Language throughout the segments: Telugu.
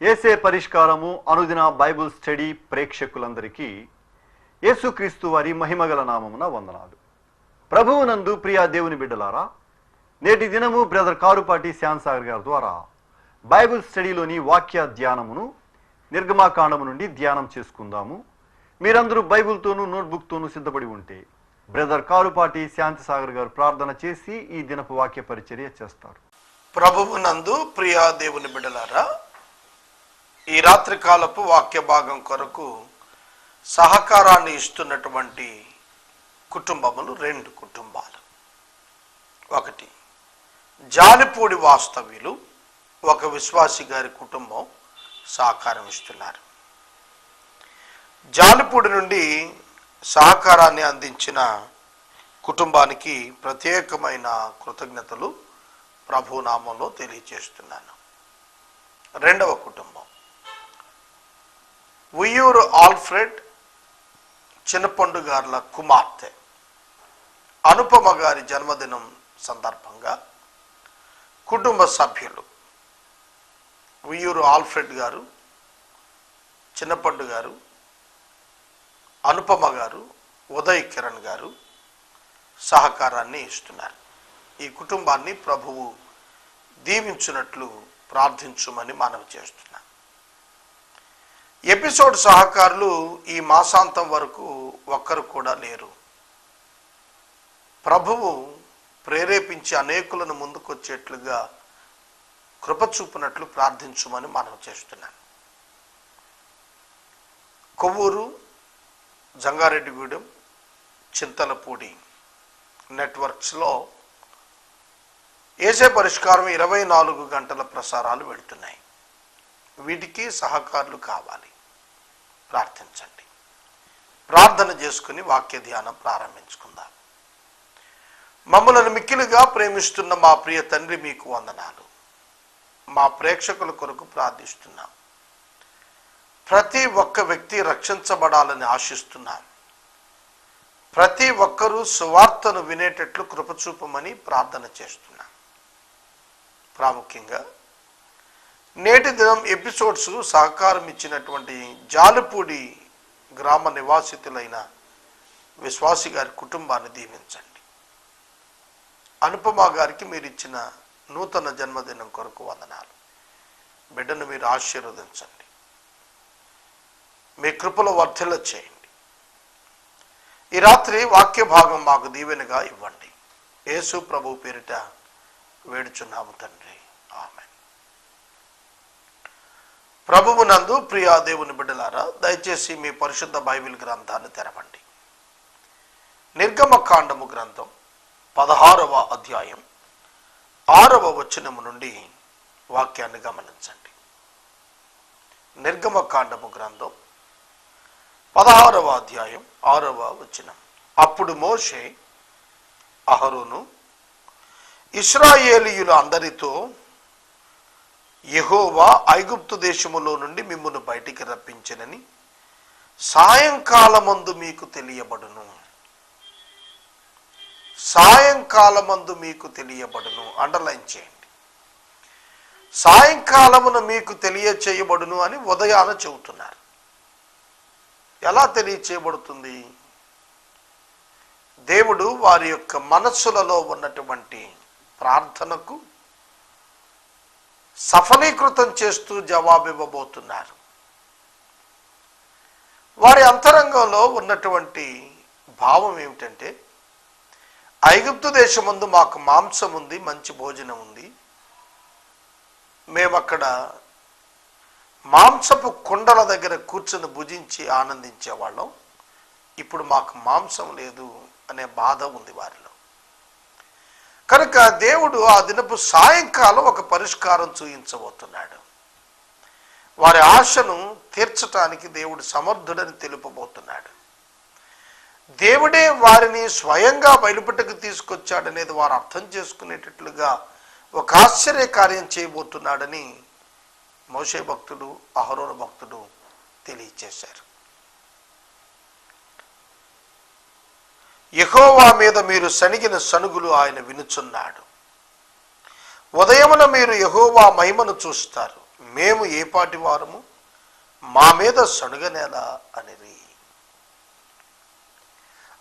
ఏసే పరిష్కారము అనుదిన బైబుల్ స్టడీ ప్రేక్షకులందరికీ యేసుక్రీస్తు వారి మహిమగల నామమున వందనాలు. ప్రభువునందు ప్రియా దేవుని బిడ్డలారా నేటి దినము బ్రదర్ కారుపాటి శ్యాన్సాగర్ గారి ద్వారా బైబిల్ స్టడీలోని వాక్య ధ్యానమును నిర్గమాకాండము నుండి ధ్యానం చేసుకుందాము. మీరందరూ బైబిల్తోనూ నోట్బుక్తోనూ సిద్ధపడి ఉంటే బ్రదర్ కారుపాటి శాంతిసాగర్ గారు ప్రార్థన చేసి ఈ దినపు వాక్య పరిచర్య చేస్తారు. ప్రభువునందు ప్రియా దేవుని బిడ్డలారా ఈ రాత్రి కాలపు వాక్య భాగం కొరకు సహకారాన్ని ఇస్తున్నటువంటి కుటుంబములు రెండు కుటుంబాలు. ఒకటి జాలిపూడి వాస్తవ్యులు ఒక విశ్వాసి గారి కుటుంబం సహకారం ఇస్తున్నారు. జాలిపూడి నుండి సహకారాన్ని అందించిన కుటుంబానికి ప్రత్యేకమైన కృతజ్ఞతలు ప్రభునామంలో తెలియజేస్తున్నాను రెండవ కుటుంబం ఉయ్యూరు ఆల్ఫ్రెడ్ చిన్నపండు గార్ల కుమార్తె. అనుపమ గారి జన్మదినం సందర్భంగా కుటుంబ సభ్యులు ఉయ్యూరు ఆల్ఫ్రెడ్ గారు చిన్నపండు గారు అనుపమ గారు ఉదయ్ కిరణ్ గారు సహకారాన్ని ఇస్తున్నారు. ఈ కుటుంబాన్ని ప్రభువు దీవించినట్లు ప్రార్థించుమని మనవి చేస్తున్నాం. ఎపిసోడ్ సహకారులు ఈ మాసాంతం వరకు ఒక్కరు కూడా లేరు. ప్రభువు ప్రేరేపించి అనేకులను ముందుకొచ్చేట్లుగా కృప చూపినట్లు ప్రార్థించుమని మనం చేస్తున్నాను. కొవ్వూరు జంగారెడ్డిగూడెం చింతలపూడి నెట్వర్క్స్లో ఏసే పరిష్కారం ఇరవై నాలుగు గంటల ప్రసారాలు వెళ్తున్నాయి. వీటికి సహకారులు కావాలి. ప్రార్థించండి. ప్రార్థన చేసుకుని వాక్య ధ్యానం ప్రారంభించుకుందాం. మమ్మలను మిక్కిలుగా ప్రేమిస్తున్న మా ప్రియ తండ్రి మీకు వందనాలు. మా ప్రేక్షకుల కొరకు ప్రార్థిస్తున్నాం. ప్రతి ఒక్క వ్యక్తి రక్షించబడాలని ఆశిస్తున్నాం. ప్రతి ఒక్కరూ సువార్తను వినేటట్లు కృపచూపమని ప్రార్థన చేస్తున్నాం. ప్రాముఖ్యంగా నేటి దినం ఎపిసోడ్స్ సహకారం ఇచ్చినటువంటి జాలపూడి గ్రామ నివాసితులైన విశ్వాసి గారి కుటుంబాన్ని దీవించండి. అనుపమ గారికి మీరు ఇచ్చిన నూతన జన్మదినం కొరకు వందనాలు. బిడ్డను మీరు ఆశీర్వదించండి. మీ కృపలో వర్ధిల్ల చేయండి. ఈ రాత్రి వాక్య భాగం మాకు దీవెనగా ఇవ్వండి. యేసు ప్రభు పేరిట వేడుచున్నాము తండ్రి. ఆమె ప్రభువునందు ప్రియా దేవుని బిడ్డలారా దయచేసి మీ పరిశుద్ధ బైబిల్ గ్రంథాన్ని తెరవండి. నిర్గమ కాండము గ్రంథం పదహారవ అధ్యాయం ఆరవ వచనము నుండి వాక్యాన్ని గమనించండి. నిర్గమకాండము గ్రంథం పదహారవ అధ్యాయం ఆరవ వచనం. అప్పుడు మోషే అహరోను ఇస్రాయేలీయుల అందరితో యహోవా ఐగుప్తు దేశములో నుండి మిమ్మును బయటికి రప్పించనని సాయంకాలమందు మీకు తెలియబడును. సాయంకాలమందు మీకు తెలియబడును. అండర్లైన్ చేయండి. సాయంకాలమున మీకు తెలియచేయబడును అని ఉదయాన చెబుతున్నారు. ఎలా తెలియచేయబడుతుంది? దేవుడు వారి యొక్క మనస్సులలో ఉన్నటువంటి ప్రార్థనకు సఫలీకృతం చేస్తూ జవాబివ్వబోతున్నారు. వారి అంతరంగంలో ఉన్నటువంటి భావం ఏమిటంటే ఐగుప్తు దేశమందు మాకు మాంసం ఉంది మంచి భోజనం ఉంది. మేము అక్కడ మాంసపు కుండల దగ్గర కూర్చొని భుజించి ఆనందించేవాళ్ళం. ఇప్పుడు మాకు మాంసం లేదు అనే బాధ ఉంది వారిలో. కనుక దేవుడు ఆ దినపు సాయంకాలం ఒక పరిష్కారం చూయించబోతున్నాడు. వారి ఆశను తీర్చటానికి దేవుడు సమర్థుడని తెలుపబోతున్నాడు. దేవుడే వారిని స్వయంగా బయలుపెట్టకు తీసుకొచ్చాడనేది వారు అర్థం చేసుకునేటట్లుగా ఒక ఆశ్చర్య కార్యం చేయబోతున్నాడని మోషే భక్తుడు అహరోర భక్తుడు తెలియచేశారు. యహోవా మీద మీరు సణిగిన సనుగులు ఆయన వినుచున్నాడు. ఉదయమున మీరు యహోవా మహిమను చూస్తారు. మేము ఏపాటి వారము? మా మీద సణుగనేలా అని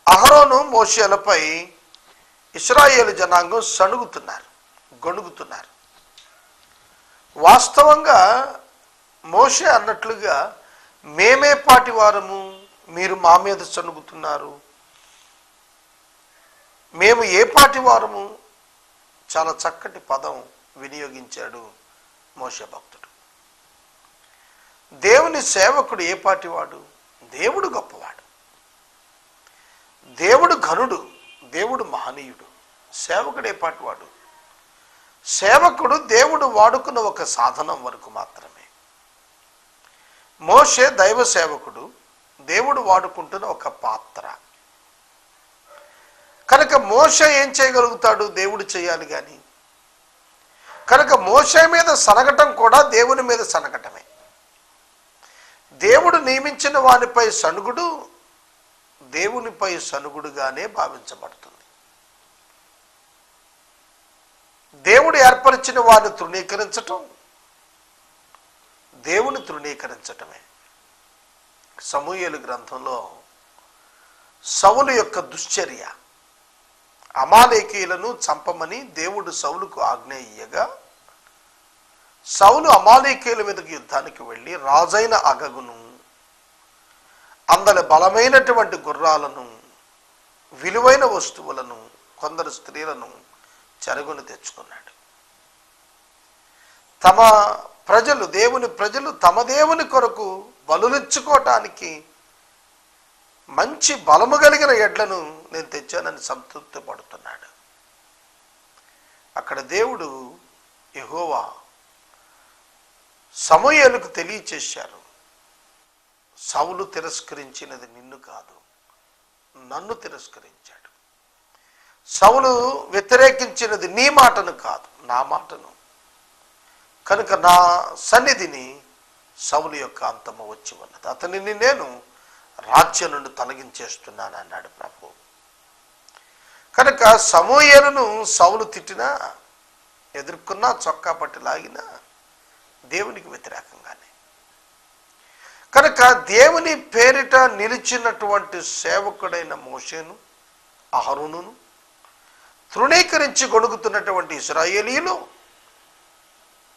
అహరోను మోషేలపై ఇస్రాయేల్ జనాంగం సణుగుతున్నారు గొణుగుతున్నారు. వాస్తవంగా మోషే అన్నట్లుగా మేమే పాటి వారము? మీరు మా మీద సణుగుతున్నారు? మేము ఏ పాటి వారము? చాలా చక్కటి పదం వినియోగించాడు మోష భక్తుడు. దేవుని సేవకుడు ఏ పాటివాడు దేవుడు గొప్పవాడు. దేవుడు ఘనుడు దేవుడు మహనీయుడు. సేవకుడు ఏ పాటివాడు సేవకుడు దేవుడు వాడుకున్న ఒక సాధనం వరకు మాత్రమే. మోషే దైవ సేవకుడు దేవుడు వాడుకుంటున్న ఒక పాత్ర. కనుక మోష ఏం చేయగలుగుతాడు? దేవుడు చేయాలి కానీ కనుక మోస మీద సనగటం కూడా దేవుని మీద సనగటమే దేవుడు నియమించిన వానిపై సనుగుడు దేవునిపై సనుగుడుగానే భావించబడుతుంది. దేవుడు ఏర్పరిచిన వారిని తృణీకరించటం దేవుని తృణీకరించటమే. సమూహలు గ్రంథంలో సవులు యొక్క దుశ్చర్య అమాలేకీయులను చంపమని దేవుడు సౌలుకు ఆజ్ఞ ఇయ్యగా సౌలు అమాలేకీయుల మీదకి యుద్ధానికి వెళ్ళి రాజైన అగగును అందరి బలమైనటువంటి గుర్రాలను విలువైన వస్తువులను కొందరు స్త్రీలను చెరగుని తెచ్చుకున్నాడు. తమ ప్రజలు దేవుని ప్రజలు తమ దేవుని కొరకు బలులిచ్చుకోవటానికి మంచి బలము కలిగిన ఎడ్లను నేను తెచ్చానని సంతృప్తి పడుతున్నాడు. అక్కడ దేవుడు ఎహోవా సమయాలకు తెలియచేశారు. సవులు తిరస్కరించినది నిన్ను కాదు నన్ను తిరస్కరించాడు. సవులు వ్యతిరేకించినది నీ మాటను కాదు నా మాటను. కనుక నా సన్నిధిని సవులు యొక్క అంతము వచ్చి ఉన్నది. అతనిని నేను రాజ్యం నుండి తొలగించేస్తున్నాను అన్నాడు ప్రభు. కనుక సమూయేలును సౌలు తిట్టినా ఎదుర్కొన్నా చొక్కా పట్టి లాగినా దేవునికి వ్యతిరేకంగానే. కనుక దేవుని పేరిట నిలిచినటువంటి సేవకుడైన మోషేను అహరును తృణీకరించి గొడుగుతున్నటువంటి ఇస్రాయేలీలు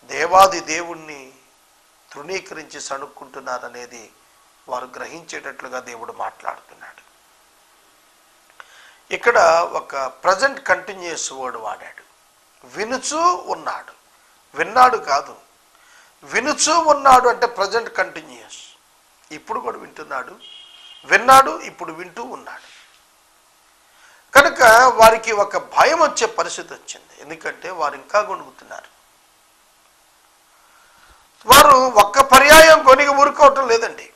దేవాది దేవుణ్ణి తృణీకరించి సణుక్కుంటున్నారనేది వారు గ్రహించేటట్లుగా దేవుడు మాట్లాడుతున్నాడు. ఇక్కడ ఒక ప్రజెంట్ కంటిన్యూస్ వర్డ్ వాడాడు. వినుచూ ఉన్నాడు. విన్నాడు కాదు. వినుచూ ఉన్నాడు అంటే ప్రజెంట్ కంటిన్యూస్ ఇప్పుడు కూడా వింటున్నాడు. విన్నాడు ఇప్పుడు వింటూ ఉన్నాడు. కనుక వారికి ఒక భయం వచ్చే పరిస్థితి వచ్చింది. ఎందుకంటే వారు ఇంకా గొణుగుతున్నారు. వారు ఒక్క పర్యాయం కొనిగి ఊరుకోవటం లేదండి.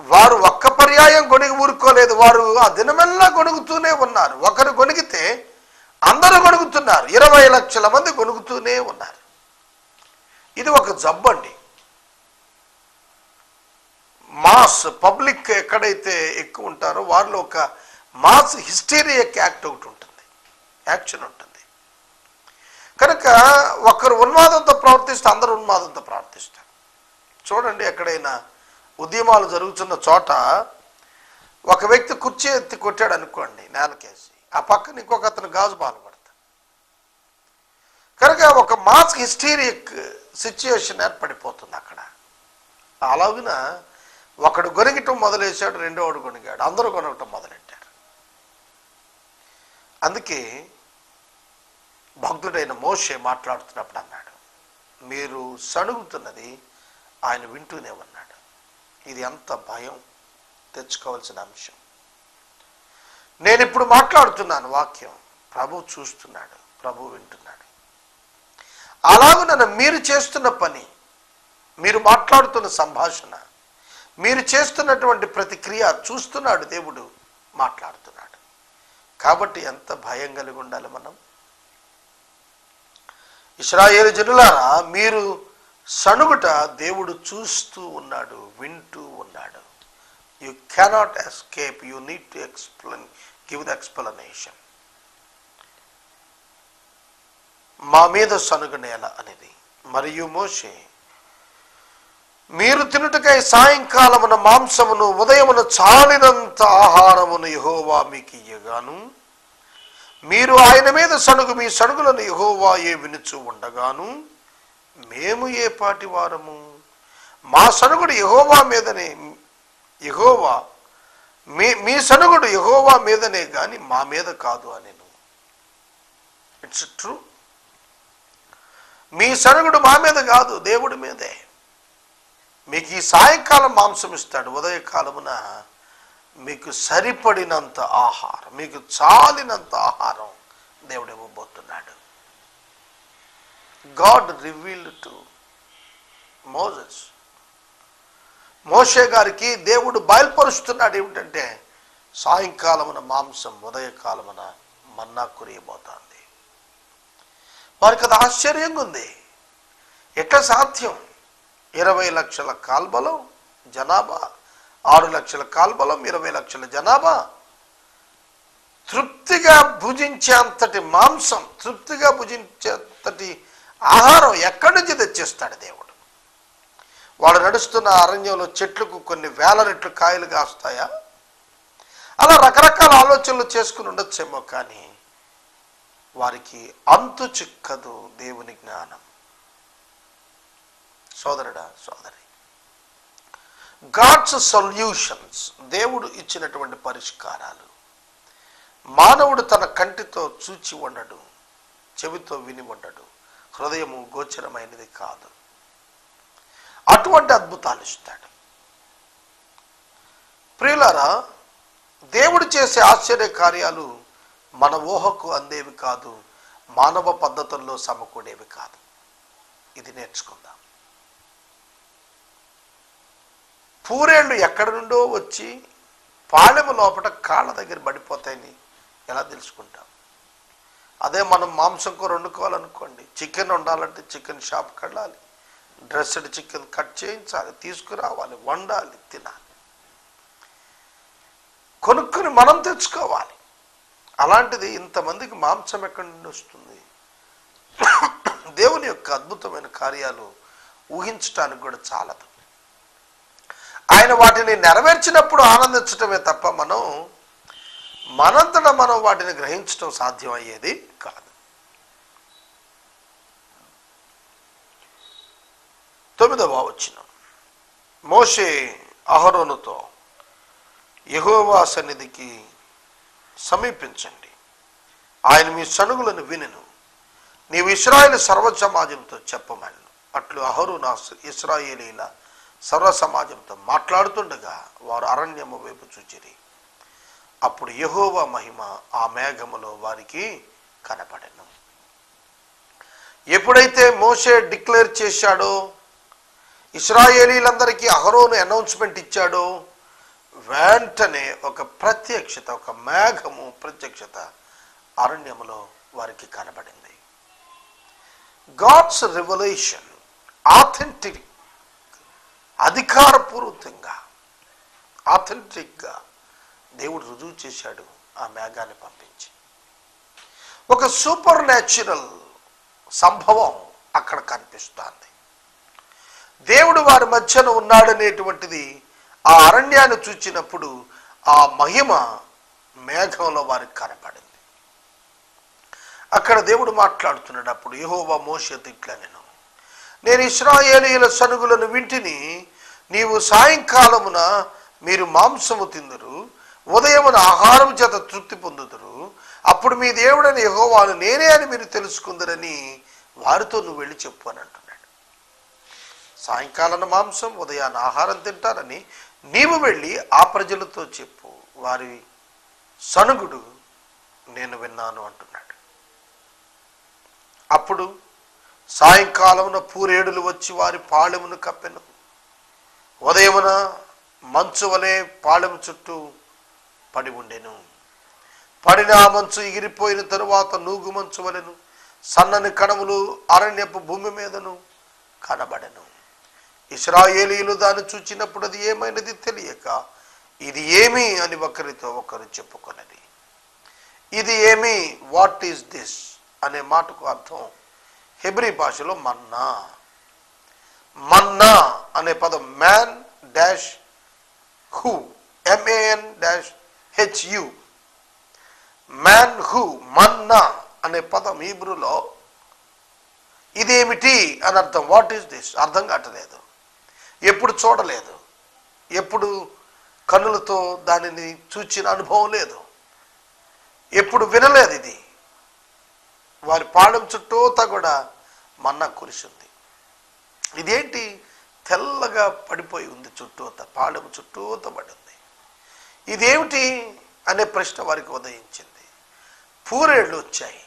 వారు ఒక్క పర్యాయం గొణిగి ఊరుకోలేదు. వారు ఆ దినమెల్లా గొణుగుతూనే ఉన్నారు. ఒకరు గొణిగితే అందరూ గొణుగుతున్నారు. ఇరవై లక్షల మంది గొణుగుతూనే ఉన్నారు. ఇది ఒక జబ్బు అండి మాస్ పబ్లిక్ ఎక్కడైతే ఎక్కువ ఉంటారో వారిలో ఒక మాస్ హిస్టీరియక్ యాక్ట్ ఒకటి ఉంటుంది. యాక్షన్ ఉంటుంది. కనుక ఒకరు ఉన్మాదంతో ప్రవర్తిస్తే అందరూ ఉన్మాదంతో ప్రవర్తిస్తారు. చూడండి ఎక్కడైనా ఉద్యమాలు జరుగుతున్న చోట ఒక వ్యక్తి కుర్చీ ఎత్తి కొట్టాడు అనుకోండి నేలకేసి. ఆ పక్కన ఇంకొక అతను గాజు పాల్పడతాడు కనుక ఒక మాస్ హిస్టీరియక్ సిచ్యుయేషన్ ఏర్పడిపోతుంది అక్కడ. అలాగున ఒకడు గొనిగటం మొదలేశాడు రెండోవాడు గొనిగాడు అందరూ కొనగటం మొదలెట్టారు. అందుకే భక్తుడైన మోషే మాట్లాడుతున్నప్పుడు అన్నాడు మీరు సణుగుతున్నది ఆయన వింటూనే ఉన్నాడు. ఇది ఎంత భయం? తెచ్చుకోవాల్సిన అంశం. నేను ఇప్పుడు మాట్లాడుతున్నాను వాక్యం. ప్రభు చూస్తున్నాడు ప్రభు వింటున్నాడు. అలాగున మీరు చేస్తున్న పని మీరు మాట్లాడుతున్న సంభాషణ మీరు చేస్తున్నటువంటి ప్రతిక్రియ చూస్తున్నాడు దేవుడు మాట్లాడుతున్నాడు. కాబట్టి ఎంత భయం కలిగి ఉండాలి మనం? ఇస్రాయేలు జనులారా మీరు సణుగుట దేవుడు చూస్తూ ఉన్నాడు వింటూ ఉన్నాడు. You cannot escape you need to explain give the explanation మా మీద సనుగునేల అనేది. మరియు మోషే మీరు తినుటకై సాయంకాలమున మాంసమును ఉదయమున చాలినంత ఆహారమును యహోవా మీకు ఇయ్యగాను. మీరు ఆయన మీద సణుగు మీ సణుగులను యహోవా ఏ వినుచు ఉండగాను. మేము ఏ పాటి వారము? మా సనుగుడు యహోవా మీదనే యహోవా మీ మీ సనుగుడు యహోవా మీదనే కానీ మా మీద కాదు అని ఇట్స్ ట్రూ మీ సరుగుడు మా మీద కాదు దేవుడి మీదే. మీకు ఈ సాయంకాలం మాంసం ఇస్తాడు ఉదయకాలమున మీకు సరిపడినంత ఆహారం మీకు చాలినంత ఆహారం దేవుడు ఇవ్వబోతున్నాడు. గాడ్ రివీల్డ్ టు మోజెస్ మోషే గారికి దేవుడు బయలుపరుస్తున్నాడు ఏమిటంటే సాయంకాలమున మాంసం ఉదయకాలమున మన్నా కురియబోతోంది. వారికి అది ఆశ్చర్యంగా ఉంది. ఎట్లా సాధ్యం? ఇరవై లక్షల కాల్బలం జనాభా ఆరు లక్షల కాల్బలం ఇరవై లక్షల జనాభా. తృప్తిగా భుజించే అంతటి మాంసం తృప్తిగా భుజించే అంతటి ఆహారం ఎక్కడి నుంచి తెచ్చిస్తాడు దేవుడు? వాడు నడుస్తున్న అరణ్యంలో చెట్లకు కొన్ని వేల రెట్లు కాయలు కాస్తాయా? అలా రకరకాల ఆలోచనలు చేసుకుని ఉండొచ్చేమో కానీ వారికి అంతు చిక్కదు దేవుని జ్ఞానం. సోదరుడా సోదరి గాడ్స్ సొల్యూషన్స్ దేవుడు ఇచ్చినటువంటి పరిష్కారాలు. మానవుడు తన కంటితో చూచి ఉండడు చెవితో విని ఉండడు. హృదయము గోచరమైనది కాదు. అటువంటి అద్భుతాలు ఇస్తాడు. ప్రియులారా దేవుడు చేసే ఆశ్చర్య కార్యాలు మన ఊహకు అందేవి కాదు మానవ పద్ధతుల్లో సమకూడేవి కాదు. ఇది నేర్చుకుందాం. పూరేళ్ళు ఎక్కడి నుండో వచ్చి పాళెము లోపల కాళ్ళ దగ్గర పడిపోతాయని ఎలా తెలుసుకుంటాం? అదే మనం మాంసం కూర వండుకోవాలనుకోండి చికెన్ వండాలంటే చికెన్ షాప్కి వెళ్ళాలి డ్రెస్డ్ చికెన్ కట్ చేయించాలి తీసుకురావాలి వండాలి తినాలి. కొనుక్కుని మనం తెచ్చుకోవాలి. అలాంటిది ఇంతమందికి మాంసం ఎక్కడి నుండి వస్తుంది? దేవుని యొక్క అద్భుతమైన కార్యాలు ఊహించటానికి కూడా చాలదు ఆయన వాటిని నెరవేర్చినప్పుడు ఆనందించటమే తప్ప మనం మనంతట మనం వాటిని గ్రహించడం సాధ్యమయ్యేది కాదు. తొమ్మిదవ వచ్చిన మోషే అహరోనుతో యహోవా సన్నిధికి సమీపించండి. ఆయన మీ సనుగులను వినెను. నీవు ఇస్రాయేల్ సర్వ సమాజంతో చెప్పమను అట్లు అహరు నా ఇస్రాయేలీల సర్వ సమాజంతో మాట్లాడుతుండగా వారు అరణ్యము వైపు చూచిరి. అప్పుడు యహోవా మహిమ ఆ మేఘములో వారికి కనపడను. ఎప్పుడైతే మోషే డిక్లేర్ చేశాడో ఇస్రాయేలీలందరికీ అహరోను అనౌన్స్మెంట్ ఇచ్చాడో వెంటనే ఒక ప్రత్యక్షత ఒక మేఘము ప్రత్యక్షత అరణ్యములో వారికి కనబడింది. గాడ్స్ రెవల్యూషన్ ఆథెంటిక్ అధికారపూర్వకంగా ఆథెంటిక్గా దేవుడు రుజువు చేశాడు ఆ మేఘాన్ని పంపించి. ఒక సూపర్ న్యాచురల్ సంభవం అక్కడ కనిపిస్తోంది. దేవుడు వారి మధ్యన ఉన్నాడనేటువంటిది ఆ అరణ్యాన్ని చూచినప్పుడు ఆ మహిమ మేఘంలో వారికి కనపడింది. అక్కడ దేవుడు మాట్లాడుతున్నాడు అప్పుడు యెహోవా మోషతో ఇట్లా నేను. నేను ఇస్రాయేలీల సనుగులను వింటిని నీవు సాయంకాలమున మీరు మాంసము తిందురు ఉదయమున ఆహారం చేత తృప్తి పొందుదురు. అప్పుడు మీ దేవుడని యహోవాను నేనే అని మీరు తెలుసుకుందరని వారితో నువ్వు వెళ్ళి చెప్పు అని అంటున్నాడు. సాయంకాలం మాంసం ఉదయాన్న ఆహారం తింటారని నీవు వెళ్ళి ఆ ప్రజలతో చెప్పు. వారి సనుగుడు నేను విన్నాను అంటున్నాడు. అప్పుడు సాయంకాలమున పూరేడులు వచ్చి వారి పాళెమును కప్పెను. ఉదయమున మంచు వలె పాళెము చుట్టూ పడి ఉండెను. పడిన ఆ మంచు ఎగిరిపోయిన తరువాత నూగు మంచు వలెను సన్నని కణములు అరణ్యపు భూమి మీదను కనబడెను. ఇస్రాయేలీలు దాన్ని చూచినప్పుడు అది ఏమైనది తెలియక ఇది ఏమి అని ఒకరితో ఒకరు చెప్పుకున్నది ఇది ఏమి? వాట్ ఈస్ దిస్ అనే మాటకు అర్థం హెబ్రీ భాషలో మన్నా. మన్నా అనే అనే పదం man dash who MAN dash HU man who మన్నా అనే పదం హీబ్రూలో ఇదేమిటి అని అర్థం. What is this? అర్థం కావట్లేదు. ఎప్పుడు చూడలేదు. ఎప్పుడు కన్నులతో దానిని చూచిన అనుభవం లేదు. ఎప్పుడు వినలేదు ఇది. వారి పాడం చుట్టూతా కూడా మన్నా కురిసింది. ఇదేంటి? తెల్లగా పడిపోయి ఉంది చుట్టూత పాడం చుట్టూత పడింది. ఇదేమిటి అనే ప్రశ్న వారికి ఉదయించింది. పూరేళ్ళు వచ్చాయి.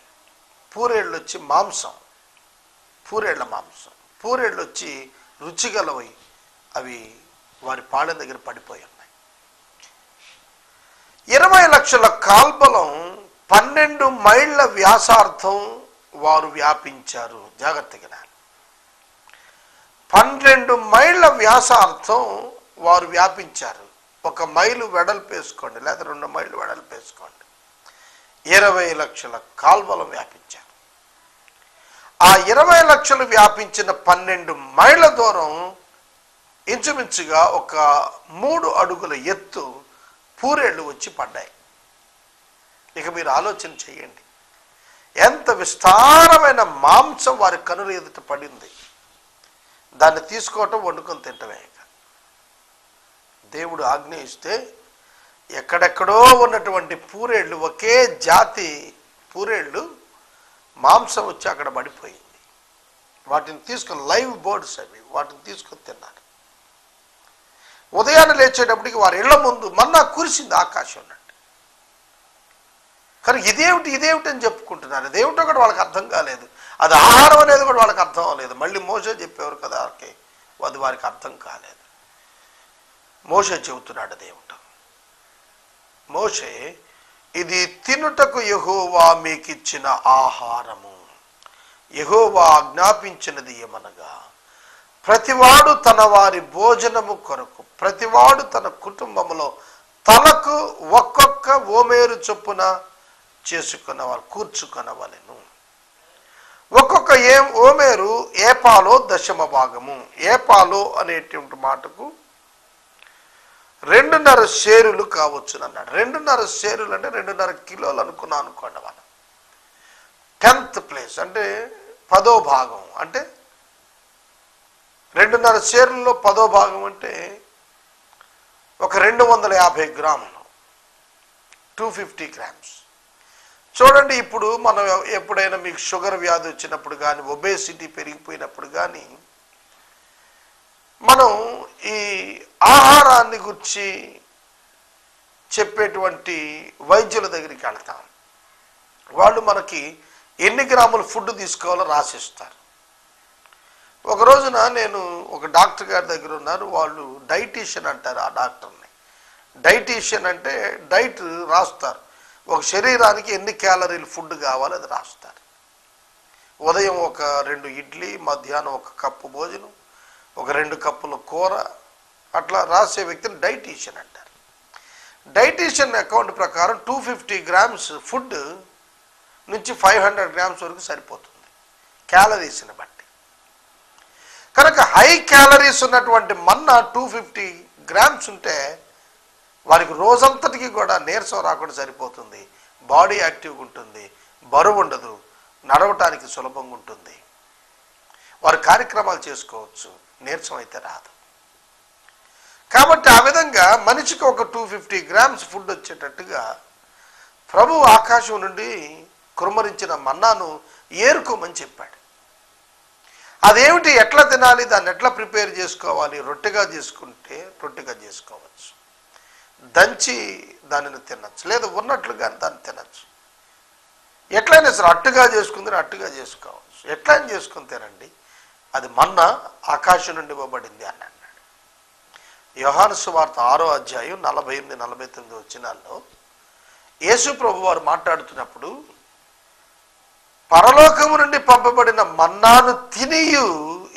పూరేళ్ళు వచ్చి మాంసం. పూరేళ్ళ మాంసం. పూరేళ్ళు వచ్చి రుచిగలవై అవి వారి పాళ్ళ దగ్గర పడిపోయి ఉన్నాయి. ఇరవై లక్షల కాల్బలం పన్నెండు మైళ్ళ వ్యాసార్థం వారు వ్యాపించారు. జాగ్రత్తగా పన్నెండు మైళ్ళ వ్యాసార్థం వారు వ్యాపించారు. ఒక మైలు వెడల్పు వేసుకోండి లేదా రెండు మైళ్ళు వెడల్పు వేసుకోండి ఇరవై లక్షల కాల్వలం వ్యాపించారు. ఆ ఇరవై లక్షలు వ్యాపించిన పన్నెండు మైళ్ళ దూరం ఇంచుమించుగా ఒక మూడు అడుగుల ఎత్తు పూరేళ్ళు వచ్చి పడ్డాయి. ఇక మీరు ఆలోచన చేయండి. ఎంత విస్తారమైన మాంసం వారి కనుల ఎదుట పడింది. దాన్ని తీసుకోవటం వండుకొని తింటమే దేవుడు ఆజ్ఞ ఇస్తే ఎక్కడెక్కడో ఉన్నటువంటి పూరేళ్ళు ఒకే జాతి పూరేళ్ళు మాంసం వచ్చి అక్కడ పడిపోయింది. వాటిని తీసుకుని లైవ్ బర్డ్స్ అవి వాటిని తీసుకొని తిన్నారు. ఉదయాన్నే లేచేటప్పటికి వారి ఇళ్ళ ముందు మన్నా కురిసింది ఆకాశం ఉన్నట్టు కానీ ఇదేమిటి ఇదేమిటి అని చెప్పుకుంటున్నారు. ఇదేమిటో కూడా వాళ్ళకి అర్థం కాలేదు. అది ఆహారం అనేది కూడా వాళ్ళకి అర్థం అవ్వలేదు. మళ్ళీ మోసే చెప్పేవారు కదా వాళ్ళకి అది వారికి అర్థం కాలేదు. మోషే చెబుతున్నాడు దేవుడు మోషే ఇది తినుటకు యహోవా మీకిచ్చిన ఆహారము. యహోవా ఆజ్ఞాపించినది ఏమనగా ప్రతివాడు తన వారి భోజనము కొరకు ప్రతివాడు తన కుటుంబములో తలకు ఒక్కొక్క ఓమేరు చొప్పున చేసుకునవాలి కూర్చుకొనవలను. ఒక్కొక్క ఏ ఓమేరు ఏపాలో దశమ భాగము. ఏపాలో అనేటువంటి మాటకు రెండున్నర షేరులు కావచ్చు అన్నాడు. రెండున్నర షేరులు అంటే రెండున్నర కిలోలు అనుకున్నాను అనుకోండి మనం టెన్త్ ప్లేస్ అంటే పదో భాగం అంటే రెండున్నర షేర్లలో పదో భాగం అంటే ఒక రెండు వందల యాభై గ్రాములు. Two fifty grams. చూడండి ఇప్పుడు మనం ఎప్పుడైనా మీకు షుగర్ వ్యాధి వచ్చినప్పుడు కానీ ఒబేసిటీ పెరిగిపోయినప్పుడు కానీ మనం ఆహారాన్ని గుర్చి చెప్పేటువంటి వైద్యుల దగ్గరికి వెళ్తాం. వాళ్ళు మనకి ఎన్ని గ్రాముల ఫుడ్ తీసుకోవాలో రాసిస్తారు. ఒక రోజున నేను ఒక డాక్టర్ గారి దగ్గర ఉన్నారు. వాళ్ళు డైటీషియన్ అంటారు ఆ డాక్టర్ని. డైటీషియన్ అంటే డైట్ రాస్తారు. ఒక శరీరానికి ఎన్ని క్యాలరీలు ఫుడ్ కావాలో అది రాస్తారు. ఉదయం ఒక రెండు ఇడ్లీ మధ్యాహ్నం ఒక కప్పు భోజనం ఒక రెండు కప్పుల కూర అట్లా రాసే వ్యక్తిని డైటీషియన్ అంటారు. డైటీషియన్ అకౌంట్ ప్రకారం టూ ఫిఫ్టీ గ్రామ్స్ ఫుడ్ నుంచి ఫైవ్ హండ్రెడ్ గ్రామ్స్ వరకు సరిపోతుంది. క్యాలరీస్ని బట్టి. కనుక హై క్యాలరీస్ ఉన్నటువంటి మన్నా టూ ఫిఫ్టీ గ్రామ్స్ ఉంటే వారికి రోజంతటికి కూడా నీరసం రాకుండా సరిపోతుంది. బాడీ యాక్టివ్గా ఉంటుంది. బరువు ఉండదు. నడవటానికి సులభంగా ఉంటుంది. వారు కార్యక్రమాలు చేసుకోవచ్చు. నీరసం అయితే రాదు. కాబట్టి ఆ విధంగా మనిషికి ఒక టూ ఫిఫ్టీ గ్రామ్స్ ఫుడ్ వచ్చేటట్టుగా ప్రభు ఆకాశం నుండి కురుమరించిన మన్నాను ఏరుకోమని చెప్పాడు. అదేమిటి ఎట్లా తినాలి దాన్ని ఎట్లా ప్రిపేర్ చేసుకోవాలి రొట్టెగా చేసుకుంటే రొట్టెగా చేసుకోవచ్చు. దంచి దానిని తినచ్చు లేదా ఉన్నట్లుగా దాన్ని తినచ్చు. ఎట్లయినా సరే అట్టుగా చేసుకుందని అట్టుగా చేసుకోవచ్చు. ఎట్లయినా చేసుకుని తినండి. అది మన్న ఆకాశం నుండి ఇవ్వబడింది అన్నాడు. యోహాను సువార్త ఆరో అధ్యాయం నలభై ఎనిమిది నలభై తొమ్మిది వచ్చినాల్లో యేసు ప్రభు వారు మాట్లాడుతున్నప్పుడు పరలోకము నుండి పంపబడిన మన్నాను తినియు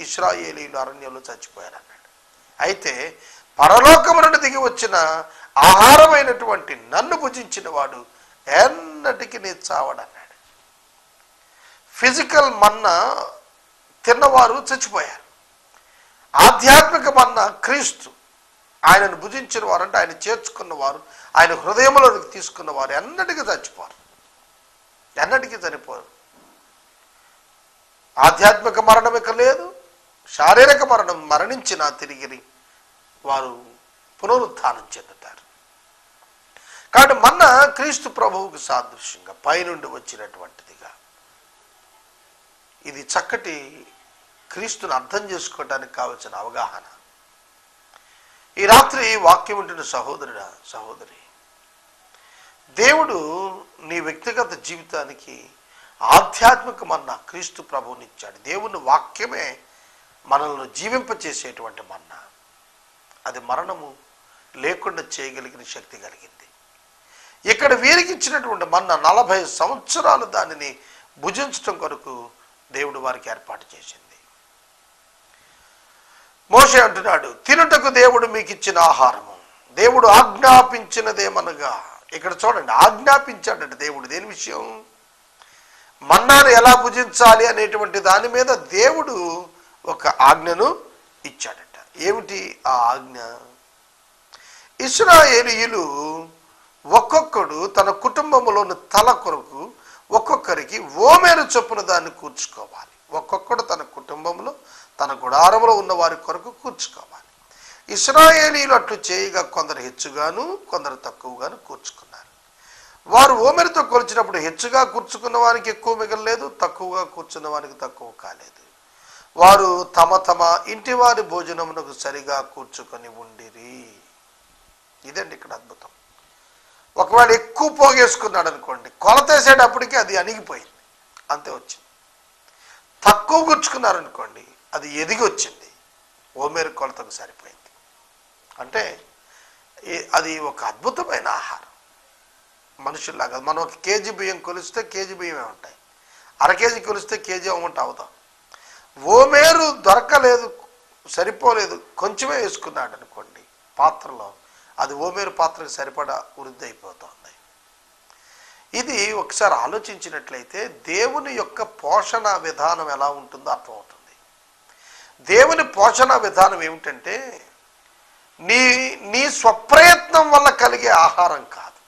ఇస్రాయేలీలు అరణ్యంలో చచ్చిపోయారు అన్నాడు. అయితే పరలోకము నుండి దిగి వచ్చిన ఆహారమైనటువంటి నన్ను భుజించిన వాడు ఎన్నటికి నీ చావడన్నాడు ఫిజికల్ మన్న తిన్నవారు చచ్చిపోయారు. ఆధ్యాత్మిక మన్న క్రీస్తు ఆయనను భుజించిన వారు అంటే ఆయన చేర్చుకున్నవారు ఆయన హృదయంలోకి తీసుకున్నవారు ఎన్నటికీ చచ్చిపోరు. ఎన్నటికీ చనిపోరు. ఆధ్యాత్మిక మరణం ఇక లేదు. శారీరక మరణం మరణించిన తిరిగి వారు పునరుత్థానం చెందుతారు. కాబట్టి మొన్న క్రీస్తు ప్రభువుకు సాదృశ్యంగా పైనుండి వచ్చినటువంటిదిగా ఇది చక్కటి క్రీస్తుని అర్థం చేసుకోవడానికి కావలసిన అవగాహన. ఈ రాత్రి వాక్యం వింటున్న సహోదరుడా సహోదరి దేవుడు నీ వ్యక్తిగత జీవితానికి ఆధ్యాత్మికమన్న క్రీస్తు ప్రభువునిచ్చాడు. దేవుని వాక్యమే మనల్ని జీవింపచేసేటువంటి మన్న. అది మరణము లేకుండా చేయగలిగిన శక్తి కలిగింది. ఇక్కడ వీరికిచ్చినటువంటి మన్న నలభై సంవత్సరాలు దానిని భుజించటం కొరకు దేవుడు వారికి ఏర్పాటు చేసింది. మోషే అంటున్నాడు తినుటకు దేవుడు మీకు ఇచ్చిన ఆహారము. దేవుడు ఆజ్ఞాపించినదేమనగా ఇక్కడ చూడండి ఆజ్ఞాపించాడంట దేవుడు. దేని విషయం? మన్నాను ఎలా భుజించాలి అనేటువంటి దాని మీద దేవుడు ఒక ఆజ్ఞను ఇచ్చాడట. ఏమిటి ఆ ఆజ్ఞ? ఇస్రాయేలీయులు ఒక్కొక్కడు తన కుటుంబంలోని తల కొరకు ఒక్కొక్కరికి ఓమేరు చొప్పున దాన్ని కూర్చుకోవాలి. ఒక్కొక్కడు తన కుటుంబంలో తన గుడారంలో ఉన్న వారి కొరకు కూర్చుకోవాలి. ఇస్రాయేలీలు అట్లు చేయగా కొందరు హెచ్చుగాను కొందరు తక్కువగాను కూర్చుకున్నారు. వారు ఓమెరితో కొలిచినప్పుడు హెచ్చుగా కూర్చుకున్న వారికి ఎక్కువ మిగలలేదు తక్కువగా కూర్చున్న వారికి తక్కువ కాలేదు. వారు తమ తమ ఇంటి వారి భోజనమునకు సరిగా కూర్చుకొని ఉండిరి. ఇదండి ఇక్కడ అద్భుతం. ఒకవేళ ఎక్కువ పోగేసుకున్నాడు అనుకోండి కొలతేసేటప్పటికీ అది అణిగిపోయింది. అంతే వచ్చింది. తక్కువ కూర్చుకున్నారనుకోండి అది ఎదిగి వచ్చింది. ఓమేరు కొలతకు సరిపోయింది. అంటే అది ఒక అద్భుతమైన ఆహారం. మనుషుల్లాగా మనం ఒక కేజీ బియ్యం కొలిస్తే కేజీ బియ్యమే ఉంటాయి అర కేజీ కొలిస్తే కేజీ అమౌంట్ అవుతాం. ఓమేరు దొరకలేదు సరిపోలేదు కొంచెమే వేసుకున్నాడు అనుకోండి పాత్రలో అది ఓమేరు పాత్రకు సరిపడా వృద్ధి అయిపోతుంది ఇది ఒకసారి ఆలోచించినట్లయితే దేవుని యొక్క పోషణ విధానం ఎలా ఉంటుందో అర్థమవుతుంది. దేవుని పోషణ విధానం ఏమిటంటే నీ నీ స్వప్రయత్నం వల్ల కలిగే ఆహారం కాదు.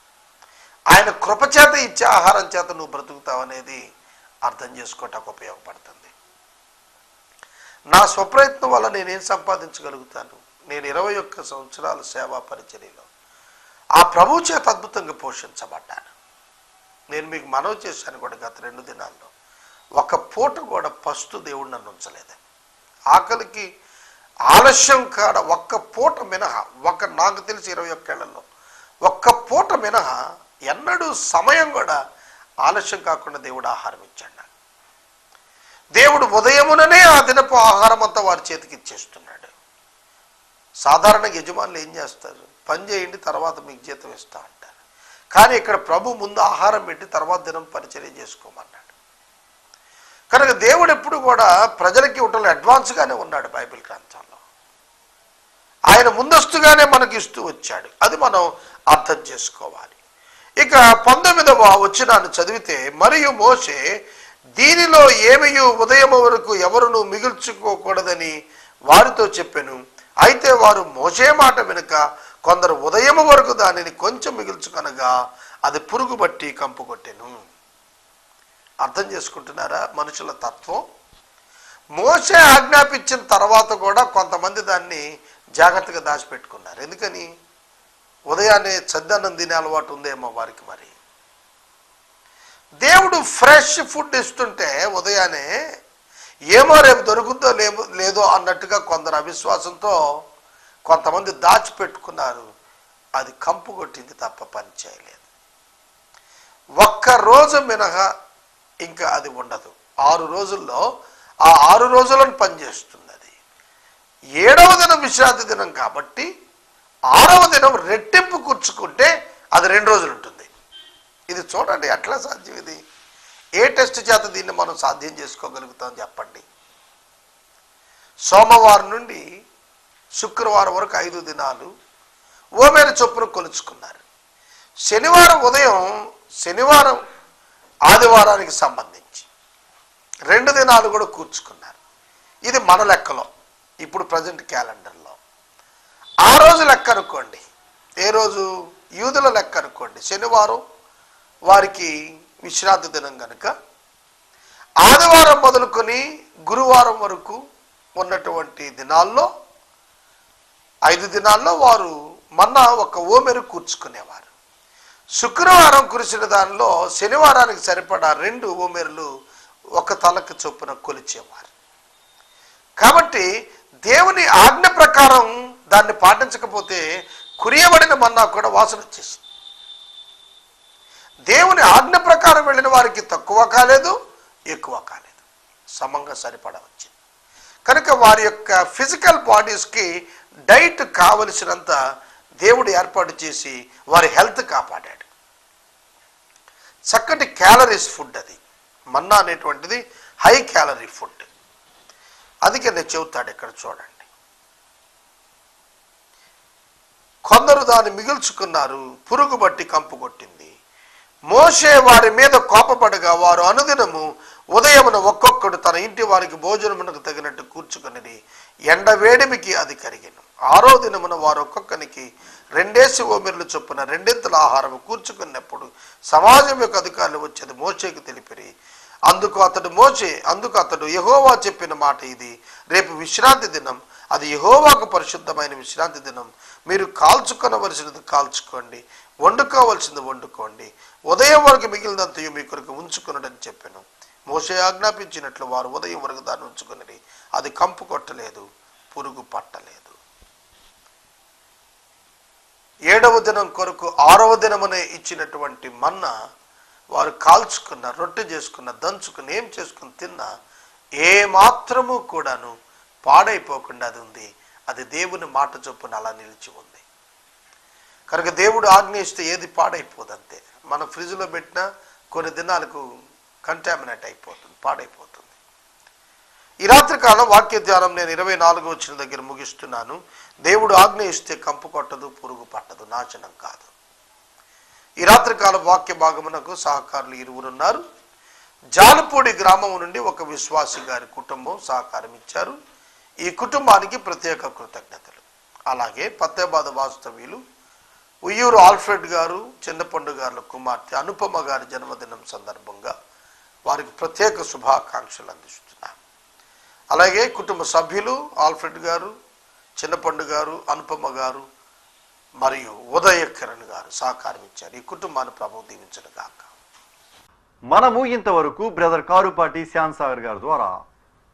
ఆయన కృపచేత ఇచ్చే ఆహారం చేత నువ్వు బ్రతుకుతావు అనేది అర్థం చేసుకోవటానికి ఉపయోగపడుతుంది. నా స్వప్రయత్నం వల్ల నేనేం సంపాదించగలుగుతాను? నేను ఇరవై ఒక్క సంవత్సరాల సేవా పరిచర్యలో ఆ ప్రభు చేత అద్భుతంగా పోషించబడ్డాను. నేను మీకు మనవి చేశాను కూడా గత రెండు దినాల్లో. ఒక పూట కూడా పస్తు దేవుడు నన్ను ఉంచలేదు ఆకలికి ఆలస్యం కాడ ఒక్క పూట మినహా ఒక నాకు తెలిసి ఇరవై ఒక్కేళ్ళలో ఒక్క పూట మినహా ఎన్నడూ సమయం కూడా ఆలస్యం కాకుండా దేవుడు ఆహారం ఇచ్చాడు నాకు. దేవుడు ఉదయముననే ఆ దినపు ఆహారం అంతా వారి చేతికి ఇచ్చేస్తున్నాడు. సాధారణ యజమానులు ఏం చేస్తారు? పని చేయండి తర్వాత మీకు జీతం ఇస్తా అంటారు. కానీ ఇక్కడ ప్రభు ముందు ఆహారం పెట్టి తర్వాత దినం పరిచర్య చేసుకోమన్నాడు. కనుక దేవుడు ఎప్పుడు కూడా ప్రజలకి ఇవ్వటంలో అడ్వాన్స్గానే ఉన్నాడు బైబిల్ గ్రంథాల్లో ఆయన ముందస్తుగానే మనకి ఇస్తూ వచ్చాడు. అది మనం అర్థం చేసుకోవాలి. ఇక పంతొమ్మిదవ వచ్చినాన్ని చదివితే మరియు మోసే దీనిలో ఏమియు ఉదయం వరకు ఎవరును మిగుల్చుకోకూడదని వారితో చెప్పాను. అయితే వారు మోసే మాట వెనుక కొందరు ఉదయం వరకు దానిని కొంచెం మిగుల్చుకొనగా అది పురుగు బట్టి కంపు కొట్టెను. అర్థం చేసుకుంటున్నారా మనుషుల తత్వం? మోసే ఆజ్ఞాపించిన తర్వాత కూడా కొంతమంది దాన్ని జాగ్రత్తగా దాచిపెట్టుకున్నారు. ఎందుకని? ఉదయాన్నే చద్దన్నం తినే అలవాటు ఉందేమో వారికి మరి. దేవుడు ఫ్రెష్ ఫుడ్ ఇస్తుంటే ఉదయాన్నే ఏమో రేపు దొరుకుతుందో లేమో లేదో అన్నట్టుగా కొందరు అవిశ్వాసంతో కొంతమంది దాచిపెట్టుకున్నారు. అది కంపు కొట్టింది తప్ప పని చేయలేదు. ఒక్క రోజు మినహా ఇంకా అది ఉండదు. ఆరు రోజుల్లో ఆ ఆరు రోజులను పనిచేస్తుంది అది ఏడవ దినం విశ్రాంతి దినం కాబట్టి ఆరవ దినం రెట్టింపు కూర్చుకుంటే అది రెండు రోజులు ఉంటుంది. ఇది చూడండి ఎట్లా సాధ్యం ఇది? ఏ టెస్ట్ చేత దీన్ని మనం సాధ్యం చేసుకోగలుగుతాం చెప్పండి? సోమవారం నుండి శుక్రవారం వరకు ఐదు దినాలు ఓమేర చొప్పున కొలుచుకున్నారు. శనివారం ఉదయం శనివారం ఆదివారానికి సంబంధించి. రెండు దినాలు కూడా కూర్చుకున్నారు. ఇది మన లెక్కలో ఇప్పుడు ప్రజెంట్ క్యాలెండర్లో. ఆ రోజు లెక్క అనుకోండి ఏ రోజు? యూదుల లెక్క అనుకోండి. శనివారం వారికి విశ్రాంతి దినం కనుక ఆదివారం మొదలుకొని గురువారం వరకు ఉన్నటువంటి దినాల్లో ఐదు దినాల్లో వారు మన్నా ఒక ఓమెరు కూర్చుకునేవారు. శుక్రవారం కురిసిన దానిలో శనివారానికి సరిపడా రెండు ఓమెరులు ఒక తలకు చొప్పున కొలిచేవారు. కాబట్టి దేవుని ఆజ్ఞ ప్రకారం దాన్ని పాటించకపోతే కురియబడిన మన్నా కూడా వాసన వచ్చేసింది. దేవుని ఆజ్ఞ ప్రకారం వెళ్ళిన వారికి తక్కువ కాలేదు ఎక్కువ కాలేదు. సమంగా సరిపడా వచ్చింది. కనుక వారి యొక్క ఫిజికల్ బాడీస్కి డైట్ కావలసినంత దేవుడు ఏర్పాటు చేసి వారి హెల్త్ కాపాడాడు. చక్కటి క్యాలరీస్ ఫుడ్ అది. మన్నా అనేటువంటిది హై క్యాలరీ ఫుడ్. అందుకే నేను చెబుతాడు ఇక్కడ చూడండి. కొందరు దాన్ని మిగుల్చుకున్నారు పురుగు బట్టి కంపు కొట్టింది. మోసే వారి మీద కోపపడగా వారు అనుదినము ఉదయమున ఒక్కొక్కడు తన ఇంటి వారికి భోజనమునకు తగినట్టు కూర్చుకుని ఎండ వేడిమికి అది కరిగిను. ఆరో దినమున వారు ఒక్కొక్కనికి రెండేసి ఓమిర్లు చొప్పున రెండింతల ఆహారం కూర్చుకున్నప్పుడు సమాజం యొక్క అధికారులు వచ్చేది మోచేకి తెలిపిరి. అందుకు అతడు మోచే అందుకు అతడు యహోవా చెప్పిన మాట ఇది. రేపు విశ్రాంతి దినం. అది యహోవాకు పరిశుద్ధమైన విశ్రాంతి దినం. మీరు కాల్చుకొనవలసినది కాల్చుకోండి. వండుకోవలసింది వండుకోండి. ఉదయం వరకు మిగిలినంతయు మీ కొరకు ఉంచుకున్నాడని చెప్పాను. మోసే ఆజ్ఞాపించినట్లు వారు ఉదయం వరకు దాన్ని ఉంచుకుని అది కంపు కొట్టలేదు పురుగు పట్టలేదు. ఏడవ దినం కొరకు ఆరవ దినమనే ఇచ్చినటువంటి మన్న వారు కాల్చుకున్న రొట్టె చేసుకున్న దంచుకుని ఏం చేసుకుని తిన్నా ఏ మాత్రము కూడాను పాడైపోకుండా అది ఉంది. అది దేవుని మాట చొప్పున అలా నిలిచి ఉంది. కనుక దేవుడు ఆజ్ఞ ఇస్తే ఏది పాడైపోదంతే. మనం ఫ్రిడ్జ్లో పెట్టినా కొన్ని దినాలకు కంటామినేట్ అయిపోతుంది పాడైపోతుంది. ఈ రాత్రి కాలం వాక్య ధ్యానం నేను ఇరవై నాలుగు వచ్చిన దగ్గర ముగిస్తున్నాను. దేవుడు ఆజ్ఞ ఇస్తే కంపు కొట్టదు పురుగు పట్టదు నాశనం కాదు. ఈ రాత్రికాల వాక్య భాగమునకు సహకారులు ఇరువురున్నారు జాలపూడి గ్రామం నుండి ఒక విశ్వాసి గారి కుటుంబం సహకారం ఇచ్చారు. ఈ కుటుంబానికి ప్రత్యేక కృతజ్ఞతలు. అలాగే పత్తేబాద వాస్తవ్యులు ఉయ్యూరు ఆల్ఫ్రెడ్ గారు చిన్నపండు గారుల కుమార్తె అనుపమ గారి జన్మదినం సందర్భంగా వారికి ప్రత్యేక శుభాకాంక్షలు అందిస్తున్నారు అలాగే కుటుంబ సభ్యులు ఆల్ఫ్రెడ్ గారు చిన్నపండు గారు అనుపమ గారు మరియు ఉదయ కిరణ్ గారు సహకారం ఇచ్చారు ఈ కుటుంబాన్ని ప్రభు దీవించను గాక. మనము ఇంతవరకు బ్రదర్ కారుపాటి శ్యామ్ సాగర్ గారి ద్వారా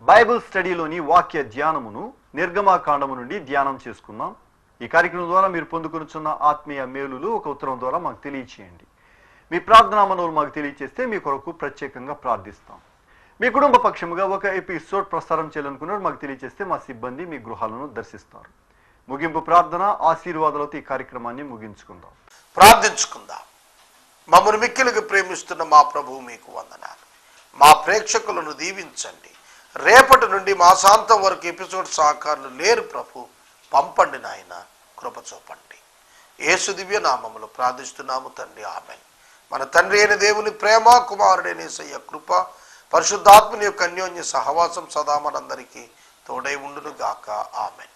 బైబిల్ స్టడీలోని వాక్య ధ్యానమును నిర్గమాకాండము నుండి ధ్యానం చేసుకున్నాం. ఈ కార్యక్రమం ద్వారా మీరు పొందుకొనుచున్న ఆత్మీయ మేలులు ఒక ఉత్తరం ద్వారా మాకు తెలియచేయండి. మీ ప్రార్థనా మనవులు మాకు తెలియచేస్తే మీ కొరకు ప్రత్యేకంగా ప్రార్థిస్తాం. మీ కుటుంబ పక్షముగా ఒక ఎపిసోడ్ ప్రసారం చేయాలనుకున్నారు. మాకు తెలియచేస్తే మా సిబ్బంది మీ గృహాలను దర్శిస్తారు. ముగింపు ప్రార్థన ఆశీర్వాదాలతో ఈ కార్యక్రమాన్ని ముగించుకుందాం. ప్రార్థించుకుందాం. మమ్మల్ని మిక్కిలిగా ప్రేమిస్తున్న మా ప్రభువు మీకు వందనాలు. మా ప్రేక్షకులను దీవించండి. రేపటి నుండి మా శాంతం వరకు ఎపిసోడ్ సహకారులు లేరు ప్రభు. పంపండి నాయన కృప చూపండి. యేసు దివ్య నామములు ప్రార్థిస్తున్నాము తండ్రి ఆమె మన తండ్రి అయిన దేవుని ప్రేమ కుమారుడైన కృప పరిశుద్ధాత్మని యొక్క అన్యోన్య సహవాసం సదా మనందరికీ తోడై ఉండును గాక ఆమెన్.